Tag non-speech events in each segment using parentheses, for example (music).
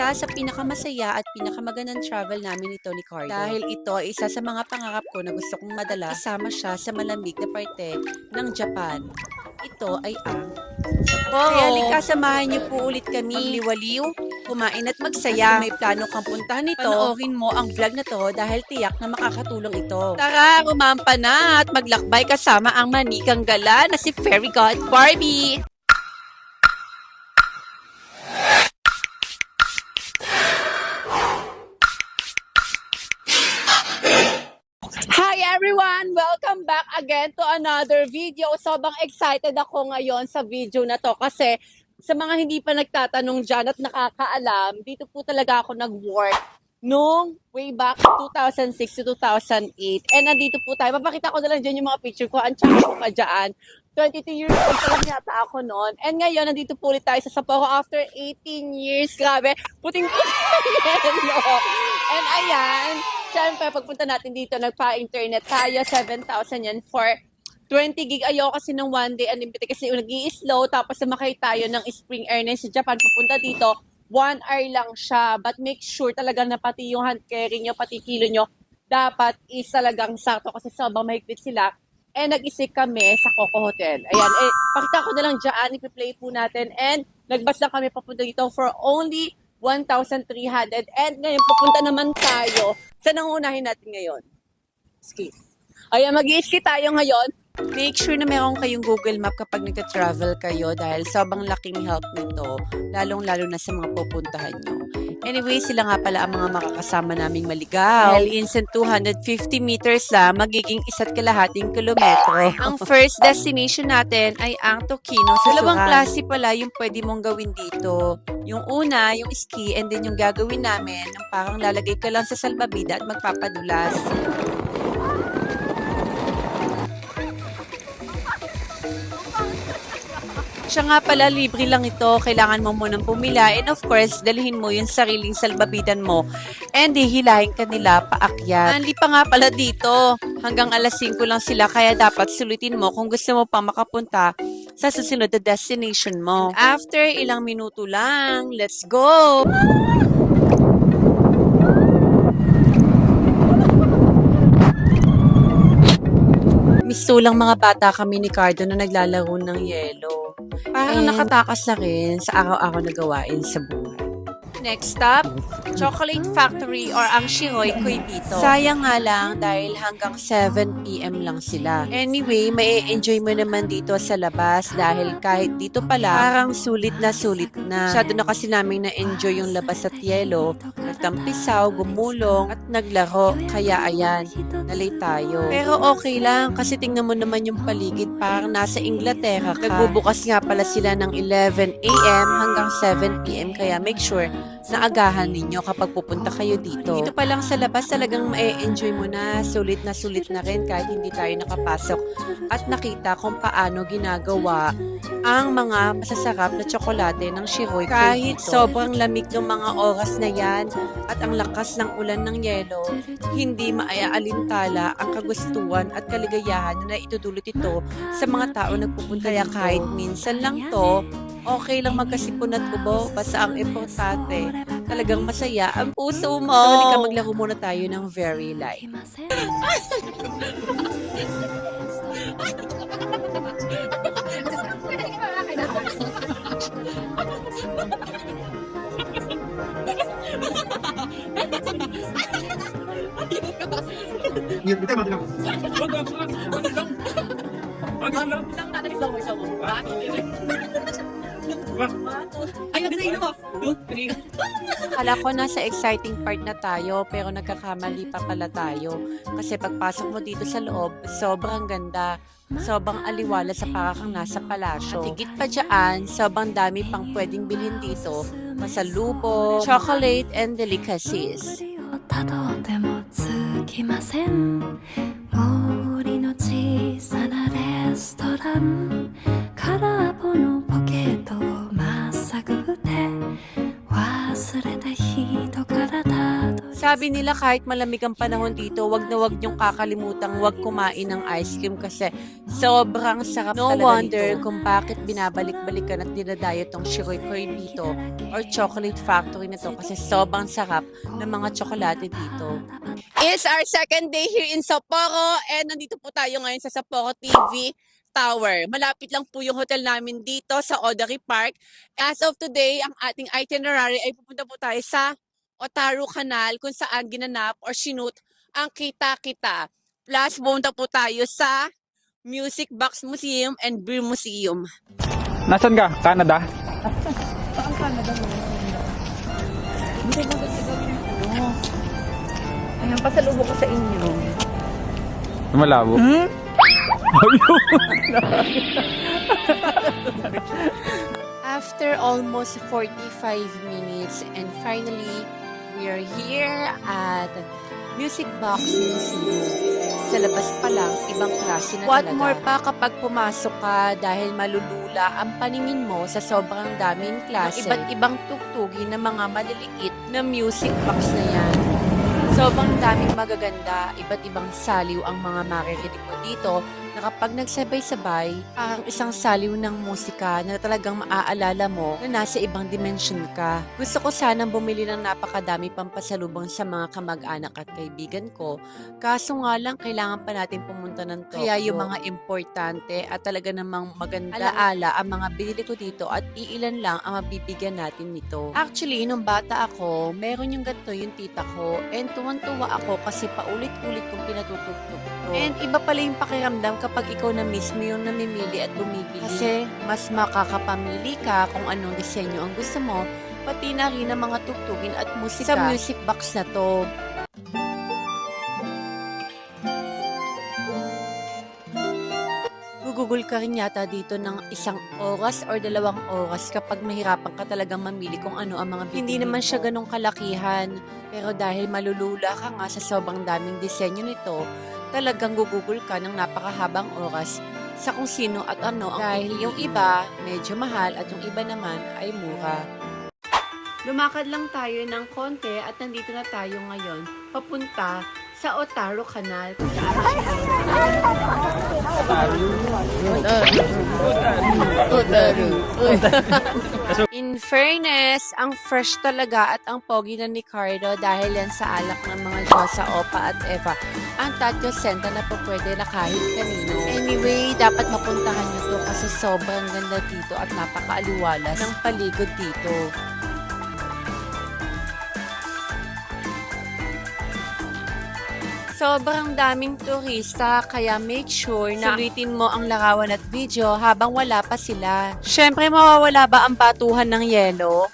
Isa sa pinakamasaya at pinakamagandang travel namin ito ni Cardo. Dahil ito ay isa sa mga pangarap ko na gusto kong madala. Isama siya sa malamig na parte ng Japan. Ito ay ang Sapporo. Kaya lika, samahan niyo po ulit kami. Magliwaliw, kumain at magsaya. Kung may plano kang puntahan ito, panoorin mo ang vlog na to dahil tiyak na makakatulong ito. Tara, rumampa na at maglakbay kasama ang manikang gala na si Fairy God Barbie. Hi everyone! Welcome back again to another video. Sobrang excited ako ngayon sa video na to kasi sa mga hindi pa nagtatanong dyan at nakakaalam, dito po talaga ako nag-work nung way back 2006 to 2008. And nandito po tayo. Papakita ko na lang dyan yung mga picture ko. Ang chance ko pa dyan. 22 years old pa lang yata ako noon. And ngayon, nandito po ulit tayo sa Sapporo after 18 years. Grabe, puting-puting (laughs) yelo. And ayan, syempre, pagpunta natin dito, nagpa-internet tayo. 7,000 yan for 20 gig. Ayoko kasi ng one day unlimited kasi nag slow Tapos sumakay tayo ng Spring Airlines sa Japan. Papunta dito, one hour lang siya. But make sure talaga na pati yung hand carry nyo, pati kilo nyo, dapat is talagang sakto kasi sobrang mahigpit sila. Eh, nag-isik kami sa Coco Hotel. Ayan, eh, pakita ko na lang dyan, ipi-play po natin. And nagbas kami papunta dito for only 1,300. And ngayon, pupunta naman tayo. Saan ang unahin natin ngayon? Ski. Ayan, mag-ski tayo ngayon. Make sure na meron kayong Google Map kapag nagka-travel kayo dahil sobrang laking help nito, lalong-lalo na sa mga pupuntahan nyo. Anyway, sila nga pala ang mga makakasama naming maligaw. Dahil instant 250 meters lang, magiging isa't kalahating kilometro. ang (laughs) first destination natin ay ang Tokino. Sa Dalawang klase pala yung pwede mong gawin dito. Yung una, yung ski, and then yung gagawin namin, ang parang lalagay ka lang sa salbabida at magpapadulas. Siya nga pala, libre lang ito. Kailangan mo munang pumila. And of course, dalhin mo yung sariling salbabidan mo. And hihilahin ka nila paakyat. Hindi pa nga pala dito. Hanggang alas 5 lang sila. Kaya dapat sulitin mo kung gusto mo pa makapunta sa susunod na destination mo. After ilang minuto lang, let's go! Mistulang mga bata kami ni Cardo na naglalaro ng yelo. Parang nakatakas na rin sa araw-araw na gawain sa buhay. Next stop, Chocolate Factory or ang Shiroy Koy dito. Sayang nga lang dahil hanggang 7pm lang sila. Anyway, may enjoy mo naman dito sa labas dahil kahit dito pala, parang sulit na sulit na. Masyado na kasi namin na-enjoy yung labas at yelo. Nagtampisaw, gumulong, at naglaro. Kaya ayan, nalay tayo. Pero okay lang kasi tingnan mo naman yung paligid parang nasa Inglaterra ka. Nagbubukas nga pala sila ng 11am hanggang 7pm kaya make sure na agahan ninyo kapag pupunta kayo dito. Dito pa lang sa labas talagang ma-enjoy mo na. Sulit na sulit na rin kahit hindi tayo nakapasok at nakita kung paano ginagawa ang mga masasarap na tsokolate ng Shiroy. Kahit sobrang lamig ng mga oras na yan at ang lakas ng ulan ng yelo, hindi maayaalintala ang kagustuhan at kaligayahan na itudulot ito sa mga tao nagpupunta. Kaya kahit minsan lang to, okay lang magkasipon at ubo, basta ang importante, talagang masaya ang puso mo. So, halika maglaro muna tayo ng very light. Hindi, hindi tayo matilang. Ay, nagsayin mo. Akala ko nasa exciting part na tayo pero nagkakamali pa pala tayo. Kasi pagpasok mo dito sa loob, sobrang ganda. Sobrang aliwala sa para kang nasa palasyo. At higit pa dyan, sobrang dami pang pwedeng bilhin dito. Masalubo, chocolate, and delicacies. たどってもつきません森の小さなレストラン Sabi nila kahit malamig ang panahon dito, wag na wag niyong kakalimutang wag kumain ng ice cream kasi sobrang sarap no talaga wonder nito. kung bakit binabalik-balikan at dinadayo tong Shiroy dito or chocolate factory na to kasi sobrang sarap ng mga tsokolate dito. It's our second day here in Sapporo and nandito po tayo ngayon sa Sapporo TV Tower. Malapit lang po yung hotel namin dito sa Odari Park. As of today, ang ating itinerary ay pupunta po tayo sa Otaru Canal kung saan ginanap or sinut ang Kita-Kita. Plus, pumunta po tayo sa Music Box Museum and Beer Museum. Nasaan ka? Canada? Hindi mo gusto gawin ano. Ayan, pasalubong ko sa inyo. Malabo. Hmm? (laughs) After almost 45 minutes and finally, we are here at Music Box Museum. Sa labas pa lang, ibang klase na What talaga. more pa kapag pumasok ka dahil malulula ang paningin mo sa sobrang daming klase. Iba't ibang tugtugin ng mga maliliit na music box na yan. Sobrang daming magaganda, iba't ibang saliw ang mga maririnig mo dito na kapag nagsabay-sabay, parang isang saliw ng musika na talagang maaalala mo na nasa ibang dimension ka. Gusto ko sanang bumili ng napakadami pampasalubong sa mga kamag-anak at kaibigan ko. Kaso nga lang, kailangan pa natin pumunta ng Tokyo. Kaya yung mga importante at talaga namang maganda alaala ang mga binili ko dito at iilan lang ang mabibigyan natin nito. Actually, nung bata ako, meron yung ganito yung tita ko and tuwan-tuwa ako kasi paulit-ulit kong pinatutugtog to. And iba pala yung pakiramdam kapag ikaw na mismo yung namimili at bumibili. Kasi mas makakapamili ka kung anong disenyo ang gusto mo, pati na rin ang mga tugtugin at musika sa music box na to. Gugugol ka rin yata dito ng isang oras or dalawang oras kapag mahirapan ka talagang mamili kung ano ang mga bibili Hindi naman siya ganong kalakihan. Pero dahil malulula ka nga sa sobrang daming disenyo nito, talagang gugugol ka ng napakahabang oras sa kung sino at ano ang Dahil yung iba medyo mahal at yung iba naman ay mura. Lumakad lang tayo ng konti at nandito na tayo ngayon papunta sa Otaru Canal In fairness, ang fresh talaga at ang pogi na ni Cardo dahil yan sa alak ng mga Diyosa Opa at Eva. Ang Tatyo Senta na po pwede na kahit kanino. Anyway, dapat mapuntahan nyo to kasi sobrang ganda dito at napakaaliwalas ng paligid dito. Sobrang daming turista kaya make sure na sulitin mo ang larawan at video habang wala pa sila. Siyempre, mawawala ba ang batuhan ng yelo?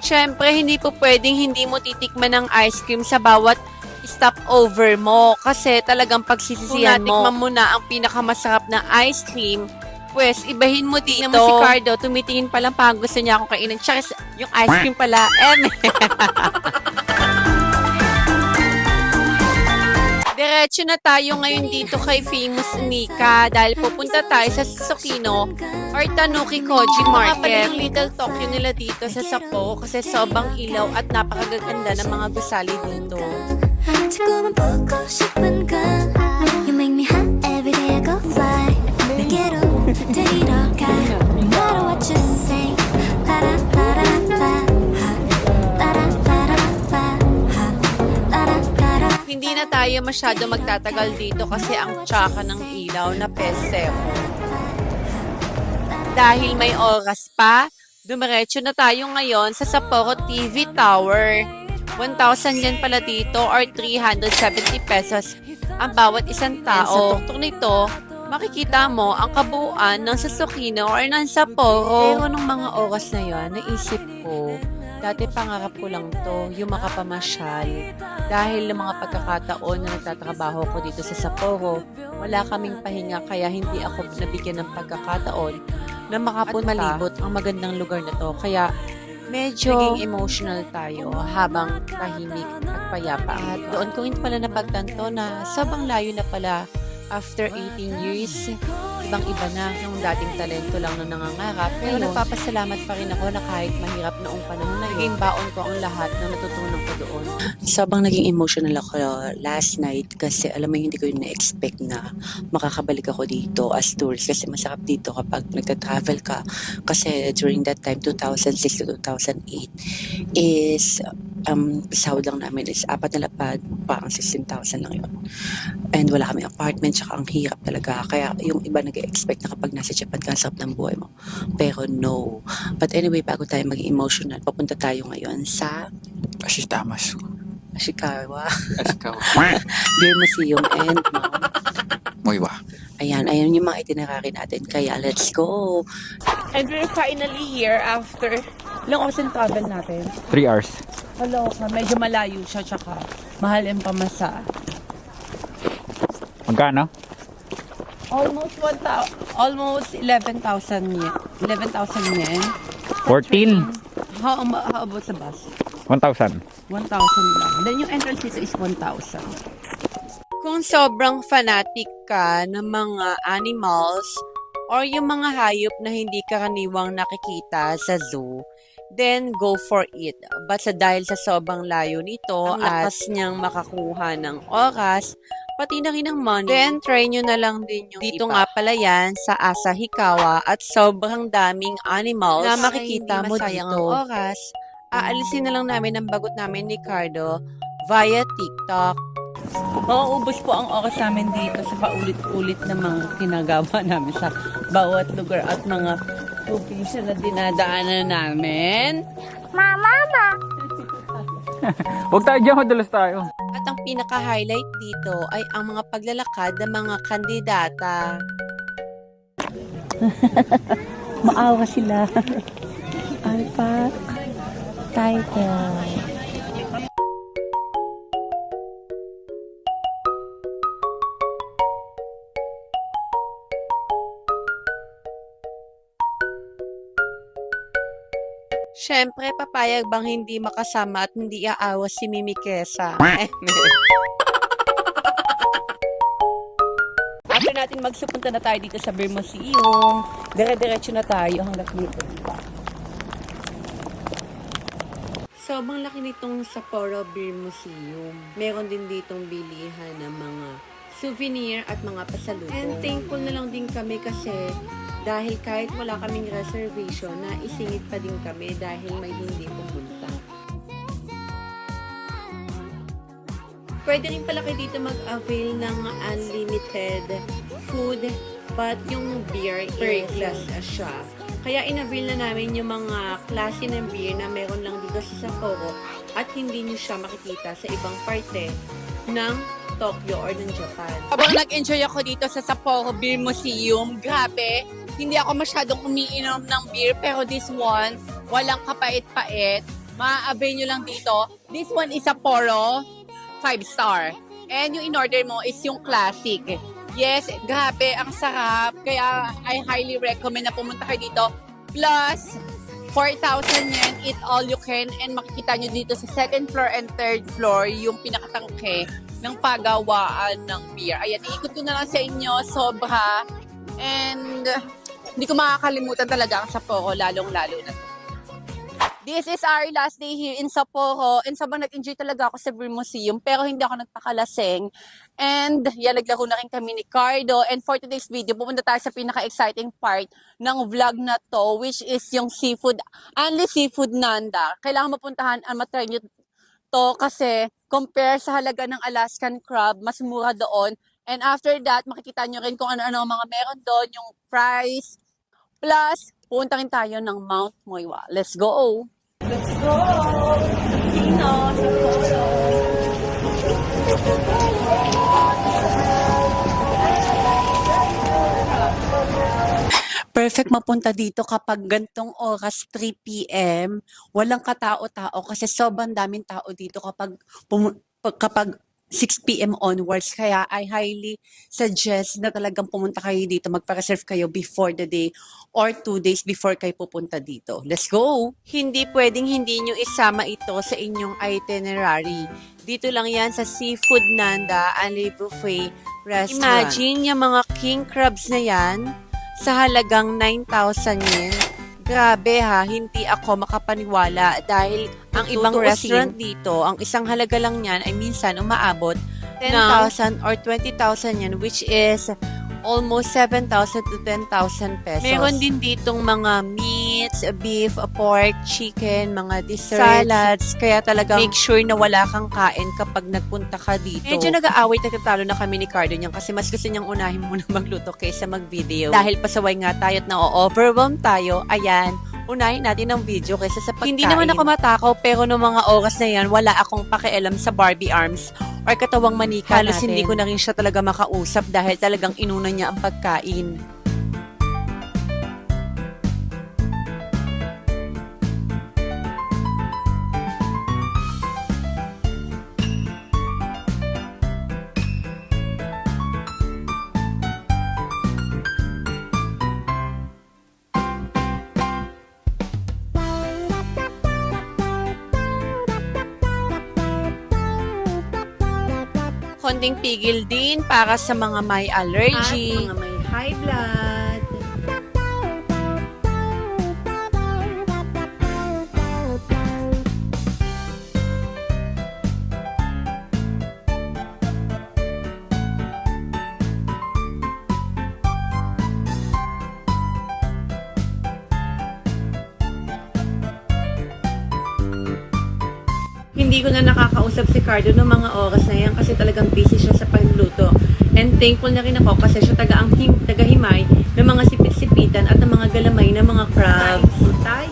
Siyempre, hindi po pwedeng hindi mo titikman ng ice cream sa bawat stopover mo kasi talagang pagsisisihan mo. Kung natikman mo na ang pinakamasarap na ice cream, Pwes, ibahin mo dito. Naman si Cardo, tumitingin pa lang parang gusto niya akong kainin. Tsaka yung ice cream pala, em. (laughs) Diretso na tayo ngayon dito kay Famous Mika dahil pupunta tayo sa Sukino or Tanuki Koji Market. Mga little Tokyo nila dito sa Sapporo kasi sobrang ilaw at napakagaganda ng mga gusali dito. 자꾸만 보고 싶은 건 You make me 내게로 데리러 가 No matter what you say 라라라라라 라라라라라 라라라라 Hindi na tayo masyado magtatagal dito kasi ang tsaka ng ilaw na pesero. Dahil may oras pa, dumiretso na tayo ngayon sa Sapporo TV Tower. 1,000 yan pala dito or 370 pesos ang bawat isang tao. Sa tuktok nito, makikita mo ang kabuuan ng Sasukino or ng Sapporo. Pero nung mga oras na yon, naisip ko, dati pangarap ko lang to, yung makapamasyal. Dahil ng mga pagkakataon na nagtatrabaho ko dito sa Sapporo, wala kaming pahinga kaya hindi ako nabigyan ng pagkakataon na makapunta malibot ang magandang lugar na to. Kaya medyo naging emotional tayo habang tahimik at payapa. At doon ko rin pala napagtanto na sobrang layo na pala After 18 years, ibang iba na yung dating talento lang na nangangarap. Pero Ayun. nagpapasalamat pa rin ako na kahit mahirap noong panahon na yun, baon ko ang lahat na natutunan ko doon. Sobrang naging emotional ako last night kasi alam mo hindi ko yung na-expect na makakabalik ako dito as tourist kasi masarap dito kapag nagta-travel ka kasi during that time 2006 to 2008 is um, sahod lang namin is apat na lapad parang 16,000 lang yun and wala kami apartment tsaka ang hirap talaga kaya yung iba nag-expect na kapag nasa Japan ka sarap ng buhay mo pero no but anyway bago tayo maging emotional papunta tayo ngayon sa Ashitamas. Ashikawa Ashikawa. (laughs) Beer Museum and Mount Moiwa. Ayan, ayan yung mga itinerary natin. Kaya let's go! And we're finally here after ilang oras yung travel natin. 3 hours. Hello, medyo malayo siya tsaka mahal yung pamasa. Magkano? Almost 1,000, almost 11,000 yen. 11,000 yen. 14. How, how about sa bus? 1,000. 1,000 lang. Then yung entrance dito is 1,000. Kung sobrang fanatic ka ng mga animals or yung mga hayop na hindi karaniwang nakikita sa zoo, then go for it. But sa dahil sa sobrang layo nito, ang lakas niyang makakuha ng oras, pati na rin ng money. Then, try nyo na lang din yung Dito nga pala yan, sa Asahikawa, at sobrang daming animals na makikita mo dito. ang oras. Aalisin na lang namin ang bagot namin ni Cardo via TikTok. Mauubos po ang oras namin dito sa paulit-ulit na mga ginagawa namin sa bawat lugar at mga location na dinadaanan namin. (laughs) Huwag tayo dyan, madulas tayo. At ang pinaka-highlight dito ay ang mga paglalakad ng mga kandidata. (laughs) Maawa sila. Alpha title. Siyempre, papayag bang hindi makasama at hindi aawas si Mimi Kesa? (laughs) After natin magsupunta na tayo dito sa Beer Museum, dire-diretso na tayo hanggang dito. Sobrang laki nitong Sapporo Beer Museum. Meron din ditong bilihan ng mga souvenir at mga pasalubong. And thankful na lang din kami kasi dahil kahit wala kaming reservation, na isingit pa din kami dahil may hindi pumunta. Pwede rin pala kayo dito mag-avail ng unlimited food but yung beer per class siya. Kaya in-avail na namin yung mga klase ng beer na meron lang dito sa Sapporo at hindi nyo siya makikita sa ibang parte ng Tokyo or ng Japan. Habang nag-enjoy ako dito sa Sapporo Beer Museum, grabe, hindi ako masyadong umiinom ng beer pero this one, walang kapait-pait. Ma-avail nyo lang dito. This one is Sapporo 5 star. And yung in-order mo is yung classic. Yes, grabe, ang sarap. Kaya I highly recommend na pumunta kayo dito. Plus, 4,000 yen, eat all you can. And makikita nyo dito sa second floor and third floor yung pinakatangke ng pagawaan ng beer. Ayan, iikot ko na lang sa inyo. Sobra. And hindi ko makakalimutan talaga ang Sapporo, lalong-lalo na to. This is our last day here in Sapporo and sobrang nag-enjoy talaga ako sa Beer Museum pero hindi ako nagpakalaseng. And yan, naglaro na rin kami ni Cardo and for today's video, pupunta tayo sa pinaka-exciting part ng vlog na to which is yung seafood, only seafood nanda. Kailangan mapuntahan at matry nyo to kasi compare sa halaga ng Alaskan crab, mas mura doon. And after that, makikita nyo rin kung ano-ano mga meron doon, yung price, Plus, pupunta rin tayo ng Mount Moiwa. Let's go! Let's go! Dino, Perfect mapunta dito kapag gantong oras 3 p.m. Walang katao-tao kasi sobrang daming tao dito kapag kapag 6 p.m. onwards. Kaya I highly suggest na talagang pumunta kayo dito, magpa-reserve kayo before the day or two days before kayo pupunta dito. Let's go! Hindi pwedeng hindi nyo isama ito sa inyong itinerary. Dito lang yan sa Seafood Nanda, Anli Buffet, restaurant. Imagine yung mga king crabs na yan sa halagang 9,000 yen. Grabe ha, hindi ako makapaniwala dahil ang ibang restaurant dito, ang isang halaga lang niyan ay minsan umaabot 10,000 or 20,000 yan which is almost 7,000 to 10,000 pesos. Meron din ditong mga meats, beef, pork, chicken, mga desserts, salads. Kaya talagang make sure na wala kang kain kapag nagpunta ka dito. Medyo nag-aaway nagtatalo na kami ni Cardo niyan kasi mas gusto niyang unahin muna (laughs) magluto kaysa mag-video. Dahil pasaway nga tayo at na-overwhelm tayo, ayan, unahin natin ang video kaysa sa pagkain. Hindi naman ako matakaw pero noong mga oras na yan, wala akong pakialam sa Barbie Arms or katawang manika Halos natin. hindi ko na rin siya talaga makausap dahil talagang inuna niya ang pagkain. Konting pigil din para sa mga may allergy. At mga may high blood. Hindi ko na nakakausap si Cardo noong mga oras na yan kasi talagang busy siya sa pagluto. And thankful na rin ako kasi siya taga ang him, tagahimay ng mga sipit-sipitan at ng mga galamay ng mga crabs. Kain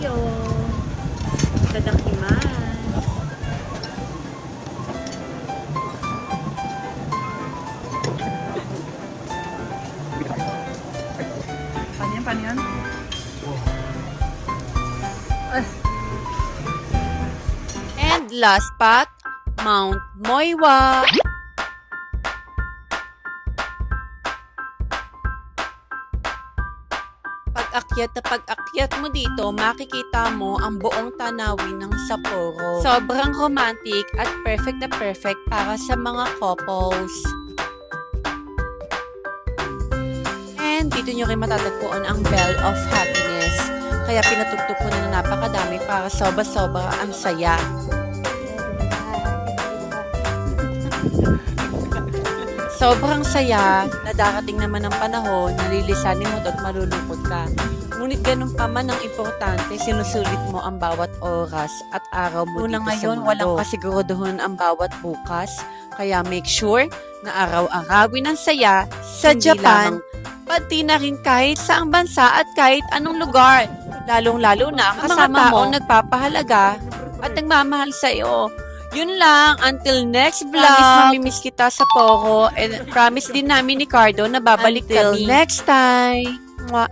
last spot, Mount Moiwa. Pag-akyat na pag-akyat mo dito, makikita mo ang buong tanawin ng Sapporo. Sobrang romantic at perfect na perfect para sa mga couples. And dito nyo rin matatagpuan ang Bell of Happiness. Kaya pinatugtog ko na na napakadami para sobra-sobra ang saya. Sobrang saya na darating naman ang panahon na lilisanin mo at malulungkot ka. Ngunit ganun pa man ang importante, sinusulit mo ang bawat oras at araw mo Una dito ngayon, sa mundo. walang kasiguraduhan ang bawat bukas. Kaya make sure na araw-arawin ang saya sa Hindi Japan, pati na rin kahit saang bansa at kahit anong lugar. Lalong-lalo na ang Kasama mga taong mo. nagpapahalaga at nagmamahal sa iyo. Yun lang. Until next vlog. Promise, mamimiss kita sa Pogo. And promise din namin ni Cardo na babalik Until kami. next time. Mwah.